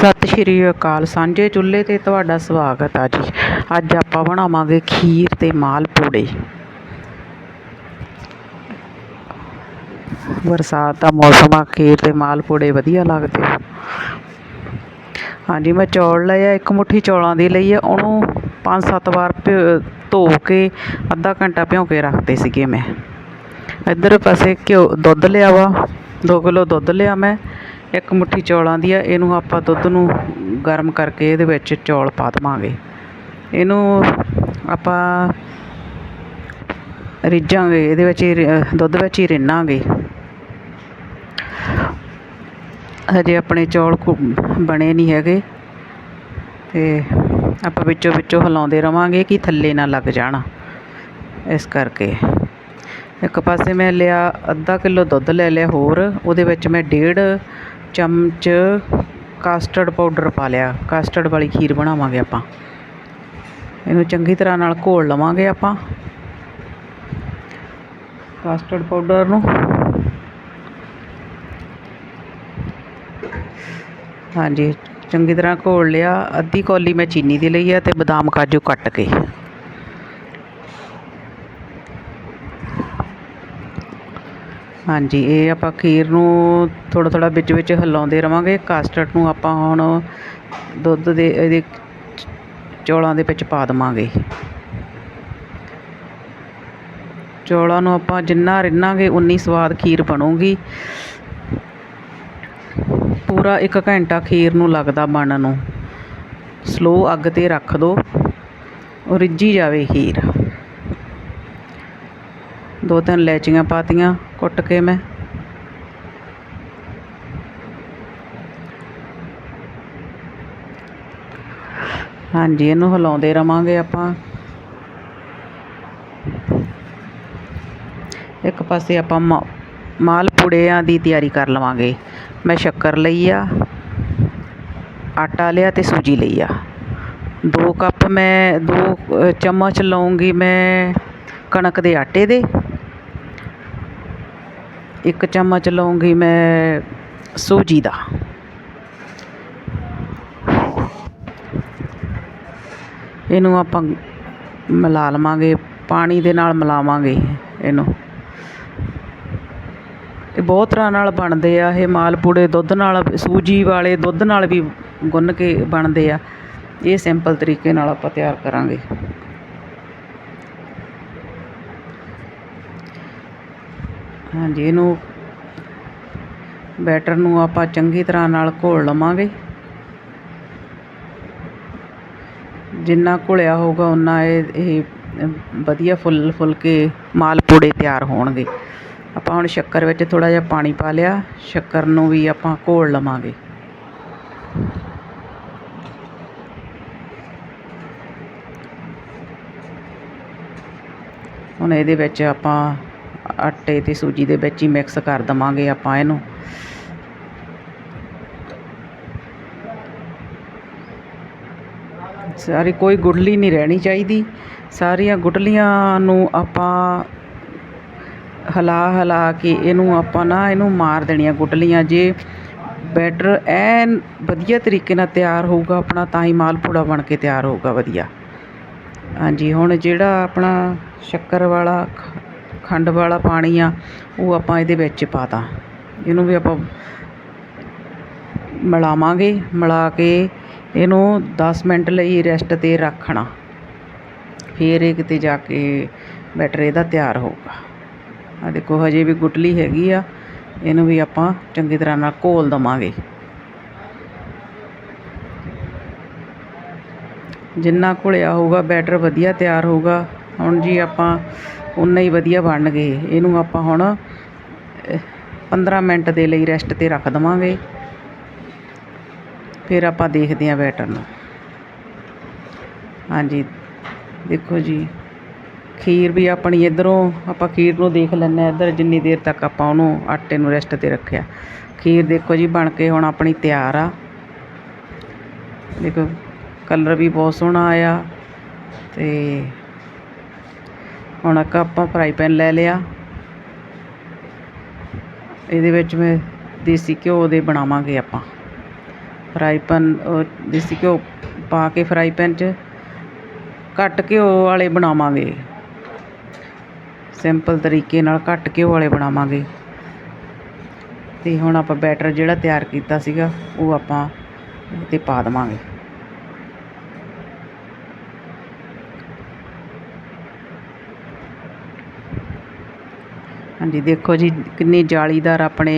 ਸਤਿ ਸ਼੍ਰੀ ਅਕਾਲ, ਸਾਂਝੇ ਚੁੱਲ੍ਹੇ 'ਤੇ ਤੁਹਾਡਾ ਸਵਾਗਤ ਆ ਜੀ। ਅੱਜ ਆਪਾਂ ਬਣਾਵਾਂਗੇ ਖੀਰ ਤੇ ਮਾਲ ਪੂੜੇ। ਬਰਸਾਤ ਦਾ ਮੌਸਮ ਆ, ਖੀਰ ਤੇ ਮਾਲ ਪੂੜੇ ਵਧੀਆ ਲੱਗਦੇ ਆ। ਹਾਂਜੀ, ਮੈਂ ਚੌਲ ਲਏ ਆ, ਇੱਕ ਮੁੱਠੀ ਚੌਲਾਂ ਦੀ ਲਈ ਆ, ਉਹਨੂੰ ਪੰਜ ਸੱਤ ਵਾਰ ਭਿਓ- ਧੋ ਕੇ ਅੱਧਾ ਘੰਟਾ ਭਿਉਂ ਕੇ ਰੱਖਦੇ ਸੀਗੇ ਮੈਂ। ਇੱਧਰ ਪਾਸੇ ਘਿਓ, ਦੁੱਧ ਲਿਆ ਵਾ 2 ਕਿਲੋ ਦੁੱਧ ਲਿਆ ਮੈਂ। ਇੱਕ ਮੁੱਠੀ ਚੌਲਾਂ ਦੀ ਆ, ਇਹਨੂੰ ਆਪਾਂ ਦੁੱਧ ਨੂੰ ਗਰਮ ਕਰਕੇ ਇਹਦੇ ਵਿੱਚ ਚੌਲ ਪਾ ਦੇਵਾਂਗੇ। ਇਹਨੂੰ ਆਪਾਂ ਰਿੱਝਾਂਗੇ, ਇਹਦੇ ਵਿੱਚ ਹੀ ਦੁੱਧ ਵਿੱਚ ਹੀ ਰਿੰਨਾਂਗੇ। ਹਜੇ ਆਪਣੇ ਚੌਲ ਕੁ- ਬਣੇ ਨਹੀਂ ਹੈਗੇ। ਤੇ ਆਪਾਂ ਵਿੱਚੋਂ ਵਿੱਚੋਂ ਹਿਲਾਉਂਦੇ ਰਵਾਂਗੇ ਕਿ ਥੱਲੇ ਨਾ ਲੱਗ ਜਾਣ ਇਸ ਕਰਕੇ। ਇੱਕ ਪਾਸੇ ਮੈਂ ਲਿਆ ਅੱਧਾ ਕਿਲੋ ਦੁੱਧ ਲੈ ਲਿਆ ਹੋਰ, ਉਹਦੇ ਵਿੱਚ ਮੈਂ ਡੇਢ ਚਮਚ ਕਾਸਟਰਡ ਪਾਊਡਰ ਪਾ ਲਿਆ। ਕਾਸਟਰਡ ਵਾਲੀ ਖੀਰ ਬਣਾਵਾਂਗੇ ਆਪਾਂ। ਇਹਨੂੰ ਚੰਗੀ ਤਰ੍ਹਾਂ ਨਾਲ ਘੋਲ ਲਵਾਂਗੇ ਆਪਾਂ। ਕਾਸਟਰਡ ਪਾਊਡਰ ਨੂੰ। ਹਾਂਜੀ, ਚੰਗੀ ਤਰ੍ਹਾਂ ਘੋਲ ਲਿਆ। ਅੱਧੀ ਕੌਲੀ ਮੈਂ ਚੀਨੀ ਦੀ ਲਈ ਆ ਤੇ ਬਦਾਮ ਕਾਜੂ ਕੱਟ ਕੇ। ਹਾਂਜੀ, ਇਹ ਆਪਾਂ ਖੀਰ ਨੂੰ ਥੋੜ੍ਹਾ ਥੋੜ੍ਹਾ ਵਿੱਚ ਵਿੱਚ ਹਿਲਾਉਂਦੇ ਰਵਾਂਗੇ। ਕਾਸਟਰਡ ਨੂੰ ਆਪਾਂ ਹੁਣ ਦੁੱਧ ਦੇ ਇਹਦੇ ਚੌਲਾਂ ਦੇ ਵਿੱਚ ਪਾ ਦੇਵਾਂਗੇ। ਚੌਲਾਂ ਨੂੰ ਆਪਾਂ ਜਿੰਨਾ ਰਿੰਨਾਂਗੇ, ਉਨੀ ਸਵਾਦ ਖੀਰ ਬਣੂਗੀ। ਪੂਰਾ ਇੱਕ ਘੰਟਾ ਖੀਰ ਨੂੰ ਲੱਗਦਾ ਬਣਨ ਨੂੰ। ਸਲੋ ਅੱਗ 'ਤੇ ਰੱਖ ਦਿਓ ਉਹ ਰਿੱਝੀ ਜਾਵੇ ਖੀਰ। ਦੋ ਤਿੰਨ ਇਲਾਇਚੀਆਂ ਪਾਤੀਆਂ। ਕੁੱਟ ਕੇ ਮੈਂ। ਹਾਂਜੀ, ਇਹਨੂੰ ਹਿਲਾਉਂਦੇ ਰਵਾਂਗੇ ਆਪਾਂ। ਇੱਕ ਪਾਸੇ ਆਪਾਂ ਮਾ- ਮਾਲ ਪੂੜਿਆਂ ਦੀ ਤਿਆਰੀ ਕਰ ਲਵਾਂਗੇ। ਮੈਂ ਸ਼ੱਕਰ ਲਈ ਆ, ਆਟਾ ਲਿਆ ਤੇ ਸੂਜੀ ਲਈ ਆ। ਦੋ ਕੱਪ ਮੈਂ, ਦੋ ਚਮਚ ਲਵਾਂਗੀ ਮੈਂ ਕਣਕ ਦੇ ਆਟੇ ਦੇ। ਇੱਕ ਚਮਚ ਲਵਾਂਗੀ ਮੈਂ ਸੂਜੀ ਦਾ। ਇਹਨੂੰ ਆਪਾਂ ਮਿਲਾ ਲਵਾਂਗੇ, ਪਾਣੀ ਦੇ ਨਾਲ ਮਿਲਾਵਾਂਗੇ ਇਹਨੂੰ। ਇਹ ਬਹੁਤ ਤਰ੍ਹਾਂ ਨਾਲ ਬਣਦੇ ਆ, ਇਹ ਮਾਲਪੂੜੇ ਦੁੱਧ ਨਾਲ, ਸੂਜੀ ਵਾਲੇ ਦੁੱਧ ਨਾਲ ਵੀ ਗੁੰਨ ਕੇ ਬਣਦੇ ਆ। ਇਹ ਸਿੰਪਲ ਤਰੀਕੇ ਨਾਲ ਆਪਾਂ ਤਿਆਰ ਕਰਾਂਗੇ। ਹਾਂਜੀ, ਇਹਨੂੰ ਬੈਟਰ ਨੂੰ ਆਪਾਂ ਚੰਗੀ ਤਰ੍ਹਾਂ ਨਾਲ ਘੋਲ ਲਵਾਂਗੇ। ਜਿੰਨਾ ਘੁਲਿਆ ਹੋਊਗਾ ਉਨਾ ਇਹ ਇਹ, ਵਧੀਆ ਫੁੱਲ ਫੁੱਲ ਕੇ ਮਾਲਪੂੜੇ ਤਿਆਰ ਹੋਣਗੇ। ਆਪਾਂ ਹੁਣ ਸ਼ੱਕਰ ਵਿੱਚ ਥੋੜ੍ਹਾ ਜਿਹਾ ਪਾਣੀ ਪਾ ਲਿਆ। ਸ਼ੱਕਰ ਨੂੰ ਵੀ ਆਪਾਂ ਘੋਲ ਲਵਾਂਗੇ। ਹੁਣ ਇਹਦੇ ਵਿੱਚ ਆਪਾਂ ਆਟੇ ਤੇ ਸੂਜੀ ਦੇ ਵਿੱਚ ਹੀ ਮਿਕਸ ਕਰ ਦਵਾਂਗੇ ਆਪਾਂ ਇਹਨੂੰ। ਸਾਰੀ ਕੋਈ ਗੁਟਲੀ ਨਹੀਂ ਰਹਿਣੀ ਚਾਹੀਦੀ। ਸਾਰੀਆਂ ਗੁਟਲੀਆਂ ਨੂੰ ਆਪਾਂ ਹਿਲਾ ਹਿਲਾ ਕੇ ਇਹਨੂੰ ਆਪਾਂ ਨਾ ਇਹਨੂੰ ਮਾਰ ਦੇਣੀਆਂ ਗੁਟਲੀਆਂ ਜੇ ਬੈਟਰ ਐਨ ਵਧੀਆ ਤਰੀਕੇ ਨਾਲ ਤਿਆਰ ਹੋਊਗਾ, ਆਪਣਾ ਤਾਂ ਹੀ ਮਾਲਪੂੜਾ ਬਣ ਕੇ ਤਿਆਰ ਹੋਊਗਾ ਵਧੀਆ। ਹਾਂਜੀ, ਹੁਣ ਜਿਹੜਾ ਆਪਣਾ ਸ਼ੱਕਰ ਵਾਲਾ ਖੰਡ ਵਾਲਾ ਪਾਣੀ ਆ, ਉਹ ਆਪਾਂ ਇਹਦੇ ਵਿੱਚ ਪਾਤਾ ਇਹਨੂੰ ਵੀ ਆਪਾਂ ਮਿਲਾਵਾਂਗੇ, ਮਿਲਾ ਕੇ ਇਹਨੂੰ 10 ਮਿੰਟ ਲਈ ਰੈਸਟ 'ਤੇ ਰੱਖਣਾ। ਫਿਰ ਇਹ ਕਿਤੇ ਜਾ ਕੇ ਬੈਟਰ ਇਹਦਾ ਤਿਆਰ ਹੋਊਗਾ। ਆ ਦੇਖੋ, ਹਜੇ ਵੀ ਗੁਟਲੀ ਹੈਗੀ ਆ, ਇਹਨੂੰ ਵੀ ਆਪਾਂ ਚੰਗੀ ਤਰ੍ਹਾਂ ਨਾਲ ਘੋਲ ਦਵਾਂਗੇ। ਜਿੰਨਾ ਘੁਲਿਆ ਹੋਊਗਾ, ਬੈਟਰ ਵਧੀਆ ਤਿਆਰ ਹੋਊਗਾ। ਹੁਣ ਜੀ ਆਪਾਂ ਉਨਾ ਹੀ ਵਧੀਆ ਬਣ ਗਏ ਇਹਨੂੰ ਆਪਾਂ ਹੁਣ ਪੰਦਰਾਂ ਮਿੰਟ ਦੇ ਲਈ ਰੈਸਟ 'ਤੇ ਰੱਖ ਦੇਵਾਂਗੇ। ਫਿਰ ਆਪਾਂ ਦੇਖਦੇ ਹਾਂ ਬੈਟਰ ਨੂੰ। ਹਾਂਜੀ, ਦੇਖੋ ਜੀ। ਖੀਰ ਵੀ ਆਪਣੀ ਇਧਰੋਂ, ਆਪਾਂ ਖੀਰ ਨੂੰ ਦੇਖ ਲੈਂਦੇ ਹਾਂ। ਇੱਧਰ ਜਿੰਨੀ ਦੇਰ ਤੱਕ ਆਪਾਂ ਉਹਨੂੰ ਆਟੇ ਨੂੰ ਰੈਸਟ 'ਤੇ ਰੱਖਿਆ। ਖੀਰ ਦੇਖੋ ਜੀ, ਬਣ ਕੇ ਹੁਣ ਆਪਣੀ ਤਿਆਰ ਆ। ਦੇਖੋ ਕਲਰ ਵੀ ਬਹੁਤ ਸੋਹਣਾ ਆਇਆ। ਤੇ ਹੁਣ ਇੱਕ ਆਪਾਂ ਫਰਾਈ ਪੈਨ ਲੈ ਲਿਆ। ਇਹਦੇ ਵਿੱਚ ਮੈਂ ਦੇਸੀ ਘਿਓ ਦੇ ਬਣਾਵਾਂਗੇ ਆਪਾਂ। ਫਰਾਈ ਪੈਨ ਦੇਸੀ ਘਿਓ ਪਾ ਕੇ ਫਰਾਈ ਪੈਨ 'ਚ ਘੱਟ ਘਿਓ ਵਾਲੇ ਬਣਾਵਾਂਗੇ। ਸਿੰਪਲ ਤਰੀਕੇ ਨਾਲ ਘੱਟ ਘਿਓ ਵਾਲੇ ਬਣਾਵਾਂਗੇ। ਅਤੇ ਹੁਣ ਆਪਾਂ ਬੈਟਰ ਜਿਹੜਾ ਤਿਆਰ ਕੀਤਾ ਸੀਗਾ, ਉਹ ਆਪਾਂ 'ਤੇ ਪਾ ਦੇਵਾਂਗੇ। ਹਾਂਜੀ, ਦੇਖੋ ਜੀ, ਕਿੰਨੀ ਜਾਲੀਦਾਰ ਆਪਣੇ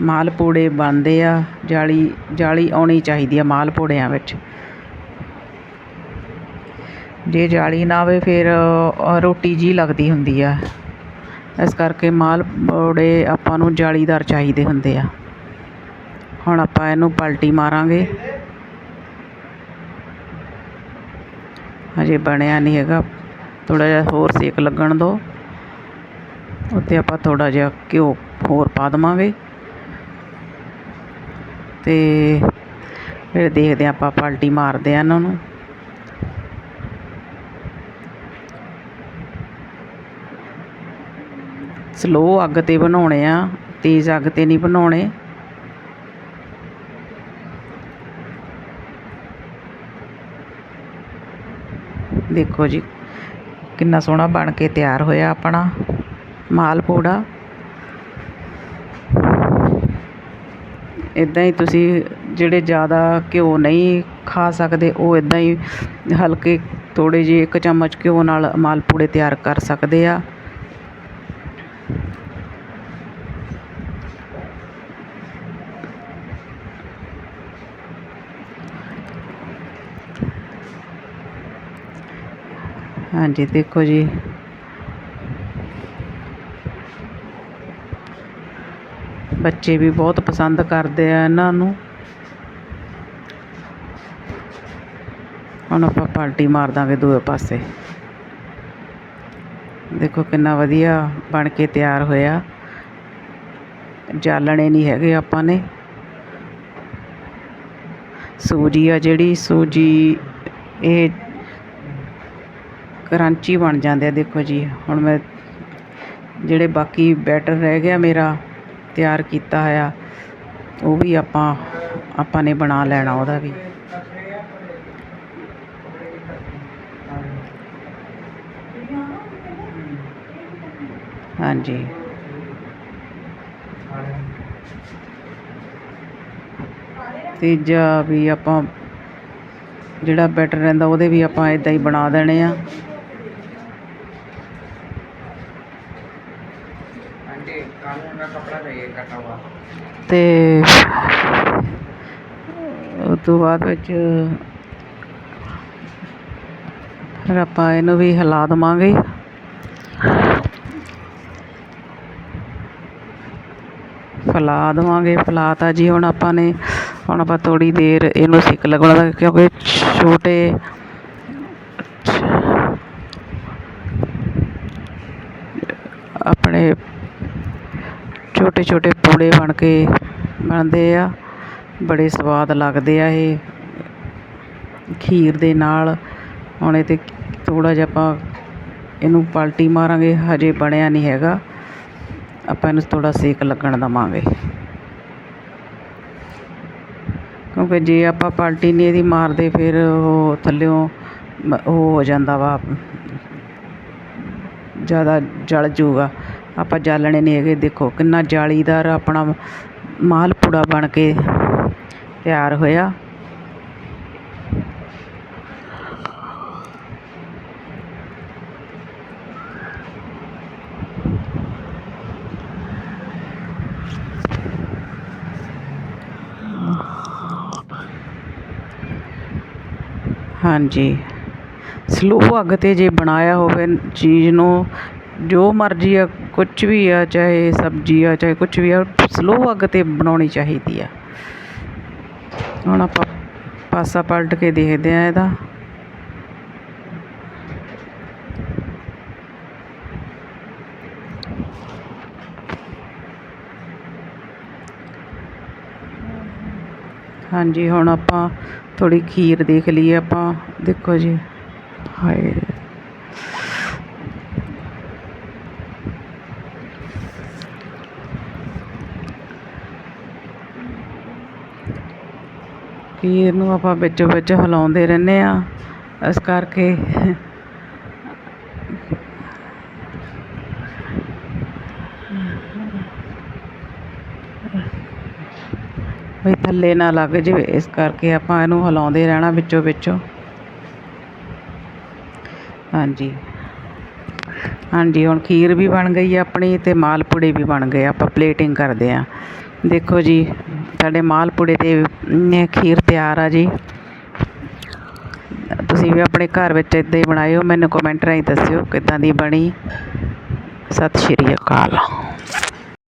ਮਾਲ ਪੂੜੇ ਬਣਦੇ ਆ। ਜਾਲੀ ਜਾਲੀ ਆਉਣੀ ਚਾਹੀਦੀ ਆ ਮਾਲ ਪੂੜਿਆਂ ਵਿੱਚ। ਜੇ ਜਾਲੀ ਨਾ ਆਵੇ ਫਿਰ ਰੋਟੀ ਜਿਹੀ ਲੱਗਦੀ ਹੁੰਦੀ ਆ। ਇਸ ਕਰਕੇ ਮਾਲ ਪੂੜੇ ਆਪਾਂ ਨੂੰ ਜਾਲੀਦਾਰ ਚਾਹੀਦੇ ਹੁੰਦੇ ਆ। ਹੁਣ ਆਪਾਂ ਇਹਨੂੰ ਪਲਟੀ ਮਾਰਾਂਗੇ। ਹਜੇ ਬਣਿਆ ਨਹੀਂ ਹੈਗਾ। ਥੋੜ੍ਹਾ ਜਿਹਾ ਹੋਰ ਸੇਕ ਲੱਗਣ ਦਿਓ। ਉੱਤੇ ਆਪਾਂ ਥੋੜ੍ਹਾ ਜਿਹਾ ਘਿਓ ਹੋਰ ਪਾ ਦੇਵਾਂਗੇ। ਅਤੇ ਫਿਰ ਦੇਖਦੇ ਹਾਂ ਆਪਾਂ ਪਲਟੀ ਮਾਰਦੇ ਹਾਂ ਇਹਨਾਂ ਨੂੰ। ਸਲੋ ਅੱਗ 'ਤੇ ਬਣਾਉਣੇ ਆ, ਤੇਜ਼ ਅੱਗ 'ਤੇ ਨਹੀਂ ਬਣਾਉਣੇ। ਦੇਖੋ ਜੀ, ਕਿੰਨਾ ਸੋਹਣਾ ਬਣ ਕੇ ਤਿਆਰ ਹੋਇਆ ਆਪਣਾ। ਮਾਲਪੂੜਾ। ਇੱਦਾਂ ਹੀ ਤੁਸੀਂ ਜਿਹੜੇ ਜ਼ਿਆਦਾ ਘਿਓ ਨਹੀਂ ਖਾ ਸਕਦੇ, ਉਹ ਇੱਦਾਂ ਹੀ ਹਲਕੇ ਥੋੜ੍ਹੇ ਜਿਹੇ ਇੱਕ ਚਮਚ ਘਿਓ ਨਾਲ ਮਾਲਪੂੜੇ ਤਿਆਰ ਕਰ ਸਕਦੇ ਆ। ਹਾਂਜੀ, ਦੇਖੋ ਜੀ। ਬੱਚੇ ਵੀ ਬਹੁਤ ਪਸੰਦ ਕਰਦੇ ਆ ਇਹਨਾਂ ਨੂੰ। ਹੁਣ ਆਪਾਂ ਪਾਲਟੀ ਮਾਰ ਦਾਂਗੇ ਦੂਏ ਪਾਸੇ। ਦੇਖੋ ਕਿੰਨਾ ਵਧੀਆ ਬਣ ਕੇ ਤਿਆਰ ਹੋਇਆ। ਜਾਲਣੇ ਨਹੀਂ ਹੈਗੇ ਆਪਾਂ ਨੇ। ਸੂਜੀ ਆ ਜਿਹੜੀ, ਸੂਜੀ ਇਹ ਕਰੰਚੀ ਬਣ ਜਾਂਦੇ ਆ, ਦੇਖੋ ਜੀ। ਹੁਣ ਮੈਂ ਜਿਹੜੇ ਬਾਕੀ ਬੈਟਰ ਰਹਿ ਗਿਆ ਮੇਰਾ ਤਿਆਰ ਕੀਤਾ ਹੋਇਆ, ਉਹ ਵੀ ਆਪਾਂ ਆਪਾਂ ਨੇ ਬਣਾ ਲੈਣਾ ਉਹਦਾ ਵੀ। ਹਾਂਜੀ। ਤੀਜਾ ਵੀ ਆਪਾਂ, ਜਿਹੜਾ ਬੈਟਰ ਰਹਿੰਦਾ ਉਹਦੇ ਵੀ ਆਪਾਂ ਇਦਾਂ ਹੀ ਬਣਾ ਦੇਣੇ ਆ। ਅਤੇ ਉਹ ਤੋਂ ਬਾਅਦ ਵਿੱਚ ਫਿਰ ਆਪਾਂ ਇਹਨੂੰ ਵੀ ਹਿਲਾ ਦੇਵਾਂਗੇ। ਫੈਲਾ ਦੇਵਾਂਗੇ, ਫੈਲਾਤਾ ਜੀ, ਹੁਣ ਆਪਾਂ ਨੇ, ਹੁਣ ਆਪਾਂ ਥੋੜ੍ਹੀ ਦੇਰ ਇਹਨੂੰ ਸਿੱਕ ਲਗਾਉਣਾ ਕਿਉਂਕਿ ਛੋਟੇ ਆਪਣੇ ਛੋਟੇ ਛੋਟੇ ਪੂੜੇ ਬਣ ਕੇ ਬਣਦੇ ਆ। ਬੜੇ ਸਵਾਦ ਲੱਗਦੇ ਆ ਇਹ। ਖੀਰ ਦੇ ਨਾਲ ਹੁਣ ਇਹ 'ਤੇ ਥੋੜ੍ਹਾ ਜਿਹਾ ਆਪਾਂ ਇਹਨੂੰ ਪਲਟੀ ਮਾਰਾਂਗੇ, ਹਜੇ ਬਣਿਆ ਨਹੀਂ ਹੈਗਾ। ਆਪਾਂ ਇਹਨੂੰ ਥੋੜ੍ਹਾ ਸੇਕ ਲੱਗਣ ਦੇਵਾਂਗੇ। ਕਿਉਂਕਿ ਜੇ ਆਪਾਂ ਪਲਟੀ ਨਹੀਂ ਇਹਦੀ ਮਾਰਦੇ, ਫਿਰ ਉਹ ਥੱਲਿਓਂ ਉਹ ਹੋ ਜਾਂਦਾ ਵਾ। ਜ਼ਿਆਦਾ ਜਲ ਜੂਗਾ। ਆਪਾਂ ਜਾਲਣੇ ਨਹੀਂ ਹੈਗੇ, ਦੇਖੋ ਕਿੰਨਾ ਜਾਲੀਦਾਰ ਆਪਣਾ ਮਾਲ ਪੂੜਾ ਬਣ ਕੇ ਤਿਆਰ ਹੋਇਆ। ਹਾਂਜੀ। ਸਲੋ ਅੱਗ 'ਤੇ ਜੇ ਬਣਾਇਆ ਹੋਵੇ ਚੀਜ਼ ਨੂੰ ਜੋ ਮਰਜ਼ੀ ਆ, ਕੁਛ ਵੀ ਆ, ਚਾਹੇ ਸਬਜ਼ੀ ਆ, ਚਾਹੇ ਕੁਛ ਵੀ ਆ ਸਲੋਅ ਅੱਗ 'ਤੇ ਬਣਾਉਣੀ ਚਾਹੀਦੀ ਆ। ਹੁਣ ਆਪਾਂ ਪਾਸਾ ਪਲਟ ਕੇ ਦੇਖਦੇ ਹਾਂ ਇਹਦਾ। ਹਾਂਜੀ, ਹੁਣ ਆਪਾਂ ਥੋੜ੍ਹੀ ਖੀਰ ਦੇਖ ਲਈਏ ਆਪਾਂ। ਦੇਖੋ ਜੀ, ਹਾਏ। ਕਿ ਇਹਨੂੰ ਆਪਾਂ ਵਿੱਚੋਂ ਵਿੱਚ ਹਿਲਾਉਂਦੇ ਰਹਿੰਦੇ ਹਾਂ। ਇਸ ਕਰਕੇ ਵੀ ਥੱਲੇ ਨਾ ਲੱਗ ਜਾਵੇ। ਇਸ ਕਰਕੇ ਆਪਾਂ ਇਹਨੂੰ ਹਿਲਾਉਂਦੇ ਰਹਿਣਾ ਵਿੱਚੋਂ ਵਿੱਚੋਂ। ਹਾਂਜੀ। ਹਾਂਜੀ, ਹੁਣ ਖੀਰ ਵੀ ਬਣ ਗਈ ਆਪਣੀ ਅਤੇ ਮਾਲਪੂੜੇ ਵੀ ਬਣ ਗਏ ਆਪਾਂ ਪਲੇਟਿੰਗ ਕਰਦੇ ਹਾਂ ਦੇਖੋ ਜੀ, ਸਾਡੇ ਮਾਲਪੂੜੇ ਤੇ ਖੀਰ ਤਿਆਰ ਆ ਜੀ। ਤੁਸੀਂ ਵੀ ਆਪਣੇ ਘਰ ਵਿੱਚ ਇਦਾਂ ਹੀ ਬਣਾਇਓ, ਮੈਨੂੰ ਕਮੈਂਟ ਰਾਹੀਂ ਦੱਸਿਓ ਕਿੱਦਾਂ ਦੀ ਬਣੀ। ਸਤਿ ਸ਼੍ਰੀ ਅਕਾਲ।